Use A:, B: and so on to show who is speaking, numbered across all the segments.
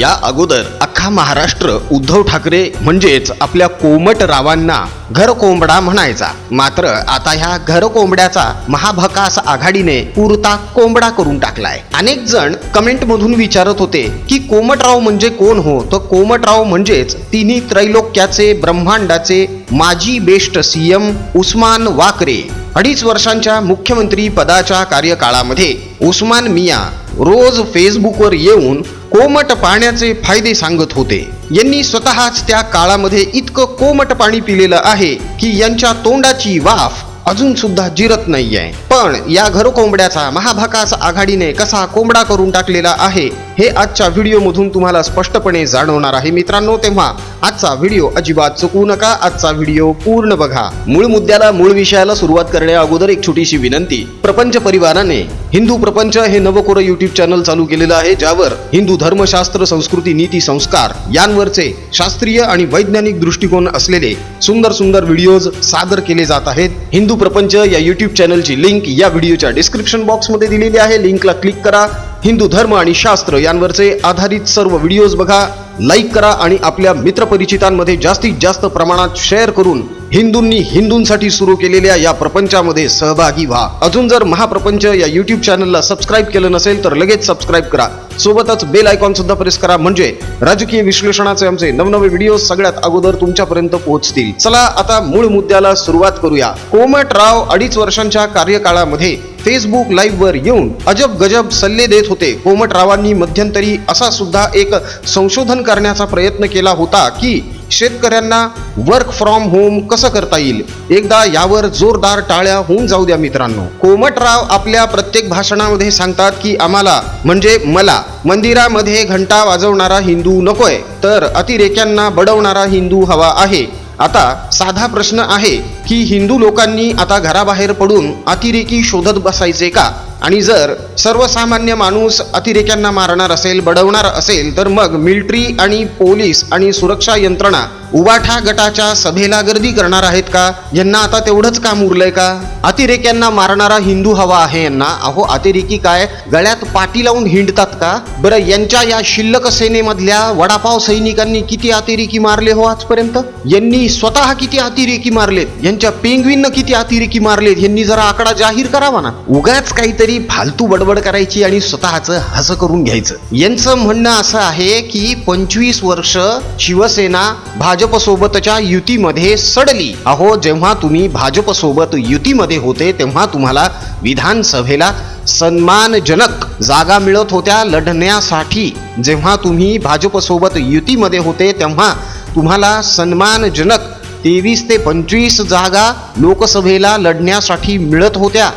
A: या अगोदर अख्खा महाराष्ट्र उद्धव ठाकरे म्हणजेच आपल्या कोमट रावांना घर कोंबडा म्हणायचा. मात्र आता ह्या घर कोंबड्याचा महाभकास आघाडीने पुरता कोंबडा करून टाकलाय. अनेक जण कमेंट मधून विचारत होते की कोमटराव म्हणजे कोण हो? तर कोमटराव म्हणजेच तिन्ही त्रैलोक्याचे ब्रह्मांडाचे माजी बेस्ट सीएम उस्मान वाकरे. अडीच वर्षांच्या मुख्यमंत्री पदाच्या कार्यकाळामध्ये उस्मान मिया रोज फेसबुकवर येऊन कोमट पाण्याचे फायदे सांगत होते. यांनी स्वतःच त्या काळामध्ये इतकं कोमट पाणी पिलेलं आहे की यांच्या तोंडाची वाफ अजून सुद्धा जिरत नाहीये. पण या घरकोंबड्याचा महाभाकास आघाडीने कसा कोंबडा करून टाकलेला आहे हे आजच्या व्हिडिओमधून तुम्हाला स्पष्टपणे जाणवणार आहे मित्रांनो तेव्हा आजचा व्हिडिओ अजिबात चुकवू नका. आजचा व्हिडिओ पूर्ण बघा. मूळ मुद्द्याला मूळ विषयाला सुरुवात करण्या अगोदर एक छोटीशी विनंती. प्रपंच परिवाराने हिंदू प्रपंच हे नवकोर युट्यूब चॅनल चालू केलेलं आहे ज्यावर हिंदू धर्मशास्त्र संस्कृती नीती संस्कार यांवरचे शास्त्रीय आणि वैज्ञानिक दृष्टिकोन असलेले सुंदर सुंदर व्हिडिओज सादर केले जात आहेत. हिंदू प्रपंच या युट्यूब चॅनलची लिंक या व्हिडिओच्या डिस्क्रिप्शन बॉक्समध्ये दिलेली आहे. लिंकला क्लिक करा. हिंदू धर्म आणि शास्त्र यांवरचे आधारित सर्व व्हिडिओज बघा. लाईक करा आणि आपल्या मित्रपरिचितांमध्ये जास्तीत जास्त प्रमाणात शेअर करून हिंदूंनी हिंदूंसाठी सुरू केलेल्या या प्रपंचामध्ये सहभागी व्हा. अजून जर महाप्रपंच या युट्यूब चॅनलला सबस्क्राईब केलं नसेल तर लगेच सबस्क्राईब करा. सोबतच बेल आयकॉन सुद्धा प्रेस करा. म्हणजे राजकीय विश्लेषणाचे आमचे नवनवे व्हिडिओ सगळ्यात अगोदर तुमच्यापर्यंत पोहोचतील. चला आता मूळ मुद्द्याला सुरुवात करूया. कोमटराव अडीच वर्षांच्या कार्यकाळामध्ये फेसबुक लाईव्ह वर येऊन अजब गजब सल्ले देत होते. कोमटरावांनी मध्यंतरी असा सुद्धा एक संशोधन करण्याचा प्रयत्न केला होता की शेतकऱ्यांना वर्क फ्रॉम होम कसं करता येईल? एकदा यावर जोरदार टाळ्या होऊन जाऊ द्या मित्रांनो. कोमटराव आपल्या प्रत्येक भाषणामध्ये सांगतात की आम्हाला म्हणजे मला मंदिरामध्ये घंटा वाजवणारा हिंदू नकोय तर अतिरेक्यांना बडवणारा हिंदू हवा आहे. आता साधा प्रश्न आहे की हिंदू लोकांनी आता घराबाहेर पडून अतिरेकी शोधत बसायचे का? आणि जर सर्वसामान्य माणूस अतिरेक्यांना मारणार असेल बडवणार असेल तर मग मिलिटरी आणि पोलीस आणि सुरक्षा यंत्रणा उबाठा गटाच्या सभेला गर्दी करणार आहेत का? यांना आता तेवढंच काम उरलंय का? अतिरेक्यांना मारणारा हिंदू हवा आहे यांना. अहो अतिरेकी काय? गळ्यात पाटी लावून हिंडतात का? बरं यांच्या या शिल्लक सेनेमधल्या वडापाव सैनिकांनी किती अतिरेकी मारले हो आजपर्यंत? यांनी स्वतः किती अतिरेकी मारलेत? यांच्या पेंग्विन किती अतिरेकी मारलेत? यांनी जरा आकडा जाहीर करावा ना. उगाच काहीतरी फालतू बडबड करायची आणि स्वतःचं हसं करून घ्यायचं. यांचं म्हणणं असं आहे की पंचवीस वर्ष शिवसेना भाजप सोबतच्या युतीमध्ये सडली. अहो जेव्हा तुम्ही भाजप सोबत युतीमध्ये होते तेव्हा तुम्हाला विधानसभेला सन्मानजनक जागा मिळत होत्या लढण्यासाठी. जेव्हा तुम्ही भाजप सोबत युतीमध्ये होते तेव्हा तुम्हाला सन्मानजनक तेवीस ते पंचवीस जागा लोकसभेला लढण्यासाठी मिळत होत्या.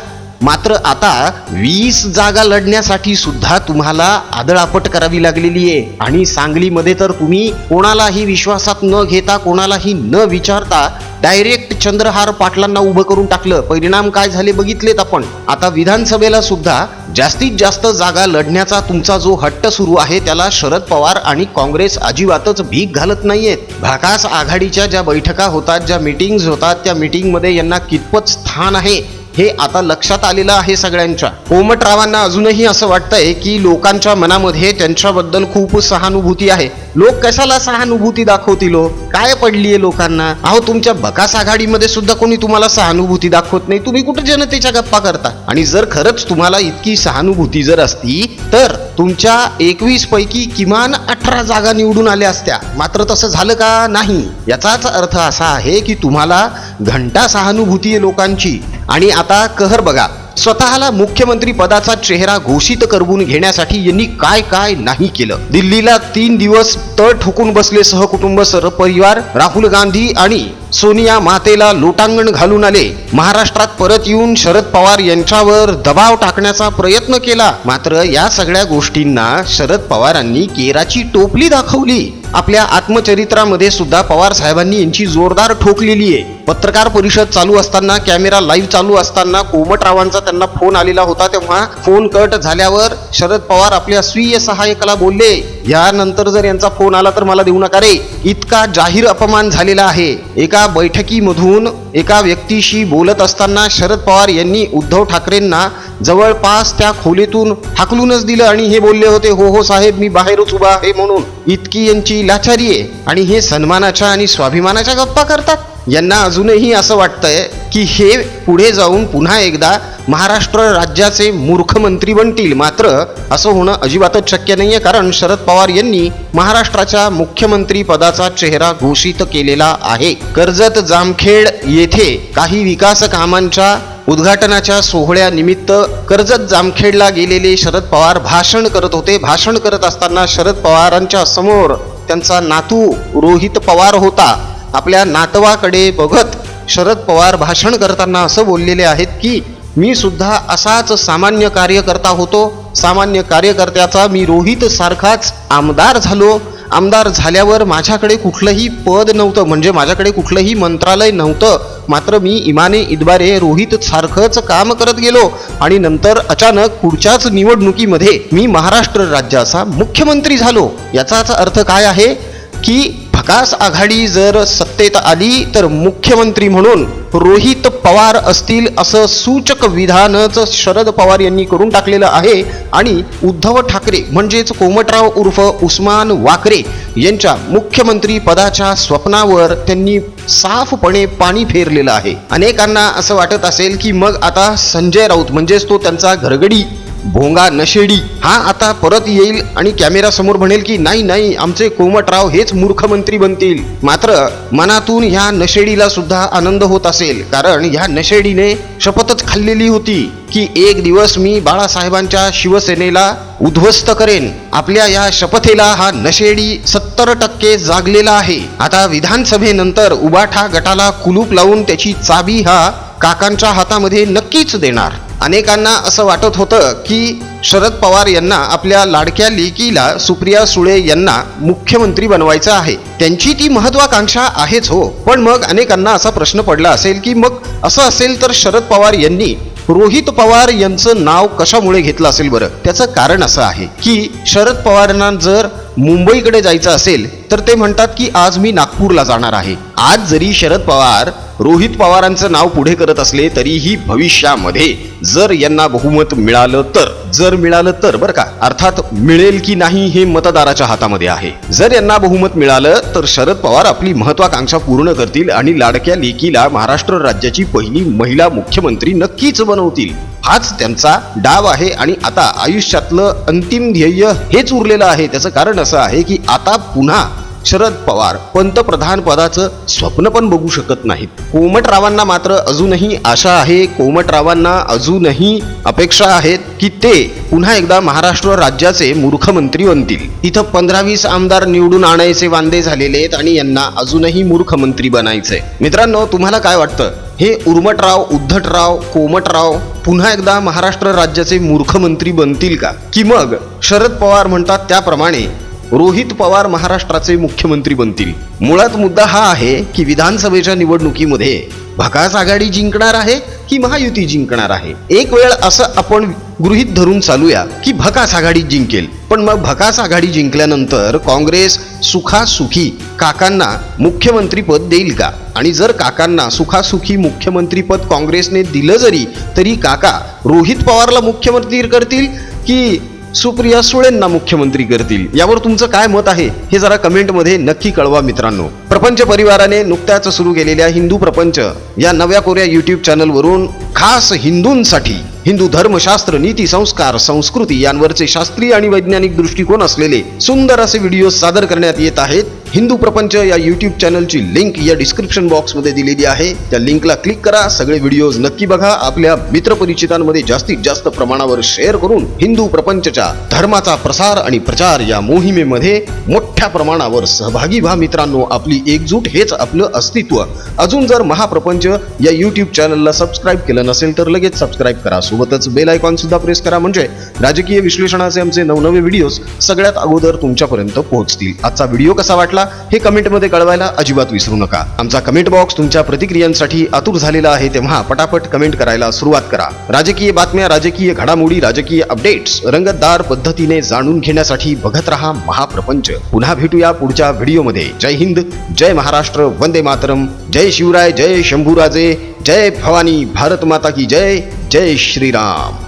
A: मात्र आता वीस जागा लढण्यासाठी सुद्धा तुम्हाला आदळापट करावी लागलेली आहे. आणि सांगलीमध्ये तर तुम्ही कोणालाही विश्वासात न घेता कोणालाही न विचारता डायरेक्ट चंद्रहार पाटलांना उभं करून टाकलं. परिणाम काय झाले बघितलेत आपण. आता विधानसभेला सुद्धा जास्तीत जास्त जागा लढण्याचा तुमचा जो हट्ट सुरू आहे त्याला शरद पवार आणि काँग्रेस अजिबातच भीक घालत नाहीयेत. भाकास आघाडीच्या ज्या बैठका होतात ज्या मिटिंग्स होतात त्या मिटिंगमध्ये यांना कितपत स्थान आहे हे आता लक्षात आलेलं आहे सगळ्यांच्या. कोमटरावांना अजूनही असं वाटतंय की लोकांच्या मनामध्ये त्यांच्याबद्दल खूप सहानुभूती आहे. लोक कशाला सहानुभूती दाखवतील हो? काय पडलीये लोकांना? अहो तुमच्या बकास आघाडीमध्ये सुद्धा कोणी तुम्हाला सहानुभूती दाखवत नाही. तुम्ही कुठे जनतेच्या गप्पा करता? आणि जर खरंच तुम्हाला इतकी सहानुभूती जर असती तर तुमच्या एकवीस पैकी किमान अठरा जागा निवडून आल्या असत्या. मात्र तसं झालं का नाही? याचाच अर्थ असा आहे की तुम्हाला घंटा सहानुभूती आहे लोकांची. आणि आता कहर बघा स्वतःला मुख्यमंत्री पदाचा चेहरा घोषित करवून घेण्यासाठी यांनी काय काय नाही केलं? दिल्लीला तीन दिवस तळ ठोकून बसले सहकुटुंब सरपरिवार राहुल गांधी आणि सोनिया मातेला लोटांगण घालून आले. महाराष्ट्रात परत येऊन शरद पवार यांच्यावर दबाव टाकण्याचा प्रयत्न केला. मात्र या सगळ्या गोष्टींना शरद पवारांनी केराची टोपली दाखवली. आपल्या आत्मचरित्रामध्ये सुद्धा पवार साहेबांनी यांची जोरदार ठोकलेली आहे. पत्रकार परिषद चालू असताना कॅमेरा लाईव्ह चालू असताना कोमटरावांचा त्यांना फोन आलेला होता तेव्हा फोन कट झाल्यावर शरद पवार आपल्या स्वीय सहाय्यकाला बोलले यानंतर जर यांचा फोन आला तर मला देऊ नका रे. इतका जाहीर अपमान झालेला आहे. एका बैठकीमधून एका व्यक्तीशी बोलत असताना शरद पवार यांनी उद्धव ठाकरेंना जवळपास त्या खोलीतून हाकलूनच दिलं आणि हे बोलले होते हो हो साहेब मी बाहेरच उभा आहे म्हणून. इतकी यांची लाचारी आहे आणि हे सन्मानाच्या आणि स्वाभिमानाच्या गप्पा करतात. यांना अजूनही असं वाटतंय की हे पुढे जाऊन पुन्हा एकदा महाराष्ट्र राज्याचे मूर्खमंत्री बनतील. मात्र असं होणं अजिबातच शक्य नाहीये कारण शरद पवार यांनी महाराष्ट्राच्या मुख्यमंत्री पदाचा चेहरा घोषित केलेला आहे. कर्जत जामखेड येथे काही विकास कामांच्या उद्घाटनाच्या सोहळ्यानिमित्त कर्जत जामखेडला गेलेले शरद पवार भाषण करत होते. भाषण करत असताना शरद पवारांच्या समोर त्यांचा नातू रोहित पवार होता. आपल्या नातवाकडे बघत शरद पवार भाषण करताना असं बोललेले आहेत की मी सुद्धा असाच सामान्य कार्यकर्ता होतो. सामान्य कार्यकर्त्याचा मी रोहित सारखाच आमदार झालो. आमदार झाल्यावर माझ्याकडे कुठलंही पद नव्हतं म्हणजे माझ्याकडे कुठलंही मंत्रालय नव्हतं. मात्र मी इमाने इदबारे रोहित सारखंच काम करत गेलो आणि नंतर अचानक पुढच्याच निवडणुकीमध्ये मी महाराष्ट्र राज्याचा मुख्यमंत्री झालो. याचाच अर्थ काय आहे? की भकास आघाडी जर सत्तेत आली तर मुख्यमंत्री म्हणून रोहित पवार असतील असं सूचक विधानच शरद पवार यांनी करून टाकलेलं आहे. आणि उद्धव ठाकरे म्हणजेच कोमटराव उर्फ उस्मान वाकरे यांच्या मुख्यमंत्री पदाच्या स्वप्नावर त्यांनी साफपणे पाणी फेरलेलं आहे. अनेकांना असं वाटत असेल की मग आता संजय राऊत म्हणजेच तो त्यांचा घरगडी भोंगा नशेडी. हा आता परत येईल आणि कॅमेरा समोर म्हणेल की नाही नाही आमचे कोमटराव हेच मूर्खमंत्री बनतील. मात्र मनातून ह्या नशेडीला सुद्धा आनंद होत असेल कारण ह्या नशेडीने शपथच खाल्लेली होती की एक दिवस मी बाळासाहेबांच्या शिवसेनेला उद्ध्वस्त करेन. आपल्या या शपथेला हा नशेडी सत्तर टक्के जागलेला आहे. आता विधानसभेनंतर उबाठा गटाला कुलूप लावून त्याची चाबी हा काकांच्या हातामध्ये नक्कीच देणार. अनेकांना असं वाटत होतं की शरद पवार यांना आपल्या लाडक्या लेकीला सुप्रिया सुळे यांना मुख्यमंत्री बनवायचं आहे. त्यांची ती महत्वाकांक्षा आहेच हो. पण मग अनेकांना असा प्रश्न पडला असेल की मग असं असेल तर शरद पवार यांनी रोहित पवार यांचं नाव कशामुळे घेतलं असेल बरं? त्याचं कारण असं आहे की शरद पवारांना जर मुंबईकडे जायचं असेल तर ते म्हणतात की आज मी नागपूरला जाणार आहे. आज जरी शरद पवार रोहित पवारांचं नाव पुढे करत असले तरीही भविष्यामध्ये जर यांना बहुमत मिळालं तर जर मिळालं तर बरं का? अर्थात मिळेल की नाही हे मतदाराच्या हातामध्ये आहे. जर यांना बहुमत मिळालं तर शरद पवार आपली महत्वाकांक्षा पूर्ण करतील आणि लाडक्या लेकीला महाराष्ट्र राज्याची पहिली महिला मुख्यमंत्री नक्कीच बनवतील. हाच त्यांचा डाव आहे आणि आता आयुष्यातलं अंतिम ध्येय हेच उरलेलं आहे. त्याचं कारण असं आहे की आता पुन्हा शरद पवार पंतप्रधान पदाचं स्वप्न पण बघू शकत नाहीत. कोमटरावांना मात्र अजूनही आशा आहे. कोमटरावांना अजूनही अपेक्षा आहेत की ते पुन्हा एकदा महाराष्ट्र राज्याचे मूर्खमंत्री बनतील. इथं पंधरा वीस आमदार निवडून आणायचे वांदे झालेले आहेत आणि यांना अजूनही मूर्खमंत्री बनायचंय. मित्रांनो तुम्हाला काय वाटतं? हे उर्मटराव उद्धटराव कोमटराव पुन्हा एकदा महाराष्ट्र राज्याचे मूर्खमंत्री बनतील का? की मग? शरद पवार म्हणतात त्याप्रमाणे रोहित पवार महाराष्ट्राचे मुख्यमंत्री बनतील. मुळात मुद्दा हा आहे की विधानसभेच्या निवडणुकीमध्ये भकास आघाडी जिंकणार आहे की महायुती जिंकणार आहे? एक वेळ असं आपण गृहित धरून चालूया की भकास आघाडी जिंकेल. पण मग भकास आघाडी जिंकल्यानंतर काँग्रेस सुखासुखी काकांना मुख्यमंत्रीपद देईल का? आणि जर काकांना सुखासुखी मुख्यमंत्रीपद काँग्रेसने दिलं जरी तरी काका रोहित पवारला मुख्यमंत्री करतील की सुप्रिया सुळेंना मुख्यमंत्री करतील. यावर तुमचं काय मत आहे हे जरा कमेंटमध्ये नक्की कळवा मित्रांनो. प्रपंच परिवाराने नुकत्याच सुरू केलेल्या हिंदू प्रपंच या नव्या कोऱ्या युट्यूब चॅनलवरून खास हिंदूंसाठी हिंदू धर्मशास्त्र नीती संस्कार संस्कृती यांवरचे शास्त्रीय आणि वैज्ञानिक दृष्टिकोन असलेले सुंदर असे व्हिडिओ सादर करण्यात येत आहेत. हिंदू प्रपंच या युट्यूब चॅनलची लिंक या डिस्क्रिप्शन बॉक्समध्ये दिलेली आहे. त्या लिंकला क्लिक करा. सगळे व्हिडिओज नक्की बघा. आपल्या मित्रपरिचितांमध्ये जास्तीत जास्त प्रमाणावर शेअर करून हिंदू प्रपंचच्या धर्माचा प्रसार आणि प्रचार या मोहिमेमध्ये मोठ्या प्रमाणावर सहभागी व्हा. मित्रांनो आपली एकजूट हेच आपलं अस्तित्व. अजून जर महाप्रपंच या युट्यूब चॅनलला सबस्क्राईब केलं नसेल तर लगेच सबस्क्राईब करा. सोबतच बेल आयकॉन सुद्धा प्रेस करा. म्हणजे राजकीय विश्लेषणाचे आमचे नवनवे व्हिडिओज सगळ्यात अगोदर तुमच्यापर्यंत पोहोचतील. आजचा व्हिडिओ कसा वाटला? का हे कमेंटमध्ये कळवायला अजिबात विसरू नका. आमचा कमेंट बॉक्स तुमच्या प्रतिक्रियांसाठी आतुर झालेला आहे तेव्हा पटापट कमेंट करायला सुरुवात करा. राजकीय बातम्या राजकीय घडामोडी राजकीय अपडेट्स रंगतदार पद्धतीने जाणून घेण्यासाठी बघत रहा महाप्रपंच. पुन्हा भेटूया पुढच्या व्हिडिओमध्ये. जय हिंद जय महाराष्ट्र वंदे मातरम. जय शिवराय जय शंभूराजे जय भवानी भारत माता की जय जय श्रीराम.